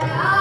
加